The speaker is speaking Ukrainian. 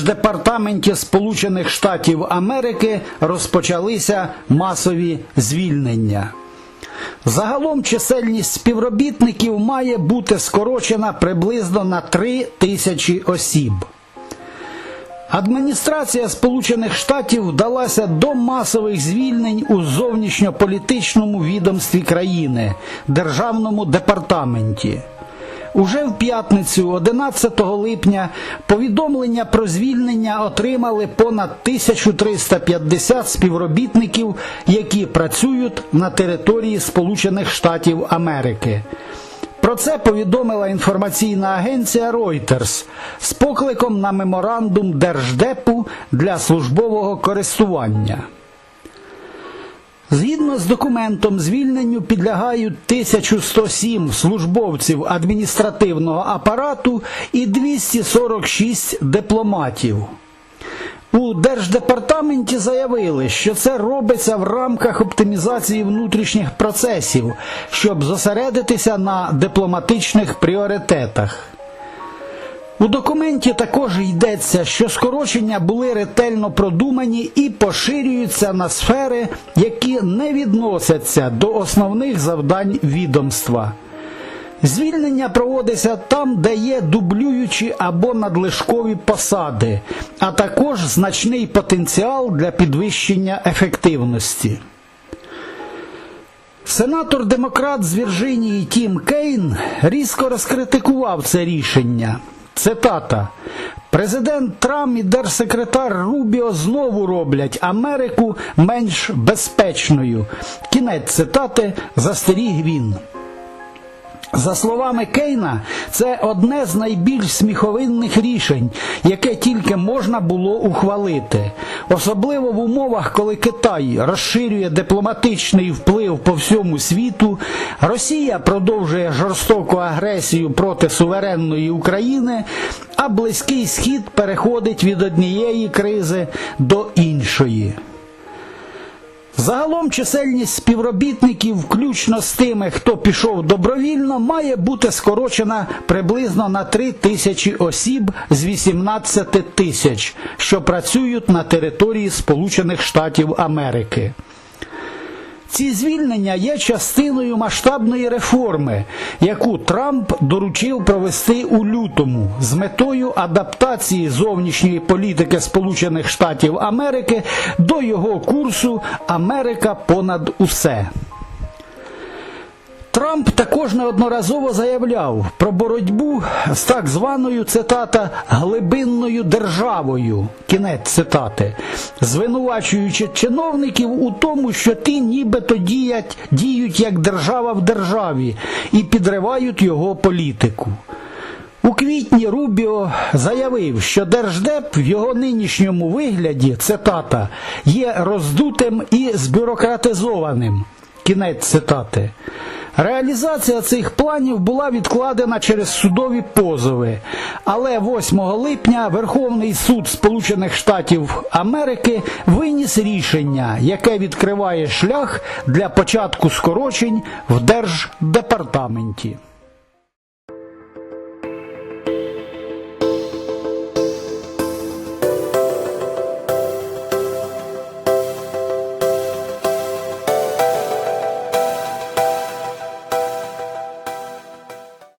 Держдепартаменті Сполучених Штатів Америки розпочалися масові звільнення. Загалом чисельність співробітників має бути скорочена приблизно на 3 тисячі осіб. Адміністрація Сполучених Штатів вдалася до масових звільнень у зовнішньополітичному відомстві країни Державному департаменті. Уже в п'ятницю, 11 липня, повідомлення про звільнення отримали понад 1350 співробітників, які працюють на території Сполучених Штатів Америки. Про це повідомила інформаційна агенція Reuters з покликом на меморандум Держдепу для службового користування. Згідно з документом, звільненню підлягають 1107 службовців адміністративного апарату і 246 дипломатів. У Держдепартаменті заявили, що це робиться в рамках оптимізації внутрішніх процесів, щоб зосередитися на дипломатичних пріоритетах. У документі також йдеться, що скорочення були ретельно продумані і поширюються на сфери, які не відносяться до основних завдань відомства. Звільнення проводиться там, де є дублюючі або надлишкові посади, а також значний потенціал для підвищення ефективності. Сенатор демократ з Вірджинії Тім Кейн різко розкритикував це рішення. Цитата. Президент Трамп і держсекретар Рубіо знову роблять Америку менш безпечною. Кінець цитати застеріг він. За словами Кейна, це одне з найбільш сміховинних рішень, яке тільки можна було ухвалити, особливо в умовах, коли Китай розширює дипломатичний вплив по всьому світу, Росія продовжує жорстоку агресію проти суверенної України, а Близький Схід переходить від однієї кризи до іншої. Загалом чисельність співробітників, включно з тими, хто пішов добровільно, має бути скорочена приблизно на 3 тисячі осіб з 18 тисяч, що працюють на території Сполучених Штатів Америки. Ці звільнення є частиною масштабної реформи, яку Трамп доручив провести у лютому з метою адаптації зовнішньої політики Сполучених Штатів Америки до його курсу Америка понад усе. Трамп також неодноразово заявляв про боротьбу з так званою цитата глибинною державою. Кінець цитати, звинувачуючи чиновників у тому, що ті нібито діють, діють як держава в державі і підривають його політику. У квітні Рубіо заявив, що Держдеп в його нинішньому вигляді, цитата, є роздутим і збюрократизованим. Кінець цитати. Реалізація цих планів була відкладена через судові позови, але 8 липня Верховний суд Сполучених Штатів Америки виніс рішення, яке відкриває шлях для початку скорочень в Держдепартаменті.